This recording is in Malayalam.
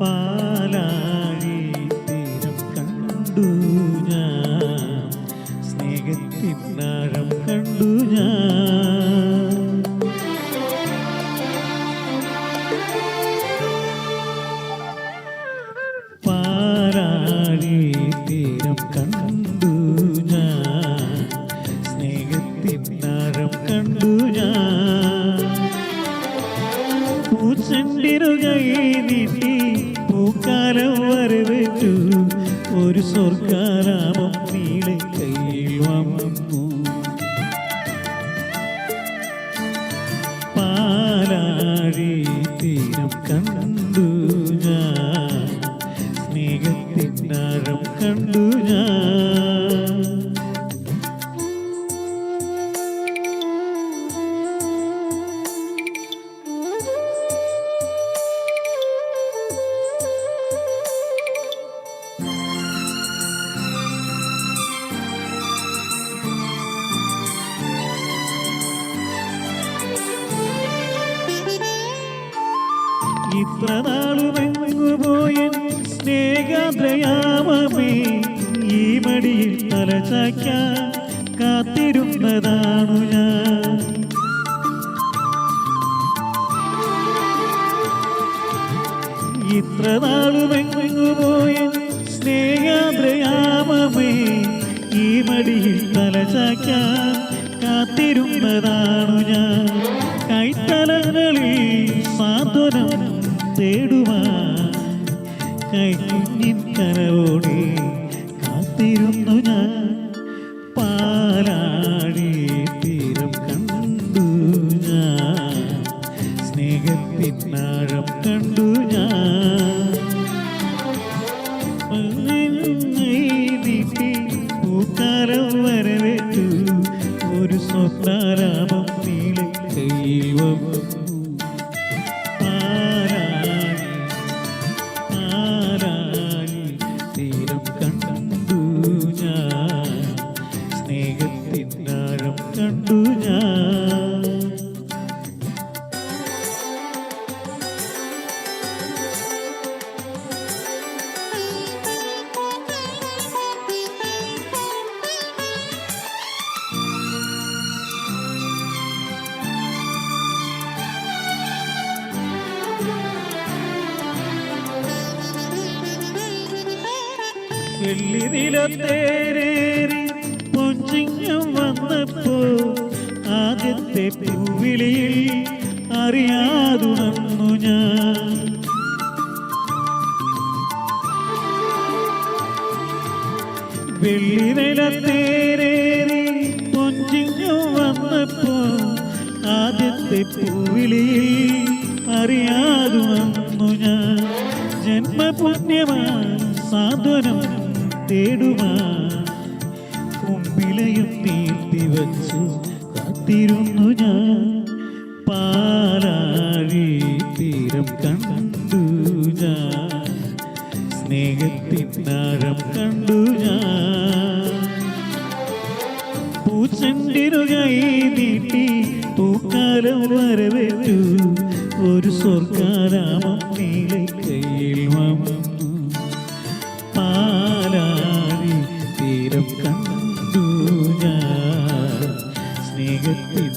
പാലാഴി തീരം കണ്ടു ഞാൻ. സ്നേഹത്തിനാഴം കണ്ടു ഞാൻ. പാലാഴി തീരം കണ്ടു ഞാൻ. സ്നേഹത്തിനാഴം കണ്ടു ഞാൻ. പൂച്ചെണ്ടിരുകൈ നീട്ടി പൂക്കാലം വരവേറ്റു. ഒരു സ്വർഗാരാമം നീളെ കയ്യിൽ വന്നു. പാലാഴി തീരം കണ്ടു ഞാൻ. സ്നേഹത്തിനാഴം കണ്ടു ഞാൻ. ഇത്ര നാളുമെങ്ങുപോയ സ്നേഹാദ്രയാമമേ ഈ മടിയിൽ തലചായ്ക്കാൻ കാത്തിരുന്നതാണു ഞാൻ. ഇത്ര നാളുമെങ്ങുപോയ സ്നേഹാദ്രയാമമേ ഈ മടിയിൽ തലചായ്ക്കാൻ കാത്തിരുന്നതാണു ഞാൻ. തേടുവാൻ കൈക്കുഞ്ഞിൻ കനവോടെ കാത്തിരുന്നു ഞാൻ. പാലാഴി തീരം കണ്ടു ഞാൻ. സ്നേഹത്തിനാഴം കണ്ടു ഞാൻ. വെള്ളി നിലത്തേരേറി പൊഞ്ചിങ്ങം വന്നപ്പോ ആദ്യത്തെ പൂവിളിയിൽ അറിയാതുണർന്നു ഞാൻ. വെള്ളി നിലത്തേരേറി പൊഞ്ചിങ്ങം വന്നപ്പോ ആദ്യത്തെ പൂവിളിയിൽ അറിയാതുണർന്നു ഞാൻ. ജന്മപുണ്യമാ സാന്ത്വനം തേടുമാ കുമ്പിലയും നീട്ടി വച്ച്. കാത്തിരുന്നു ഞാൻ പാലാഴി തീരം കണ്ടു ഞാൻ. സ്നേഹത്തിനാഴം കണ്ടു ഞാൻ. പൂച്ചെണ്ടിരുകൈ നീട്ടി പൂക്കാലം വരവേറ്റു. ഒരു സ്വർഗാരാമം കണ്ടു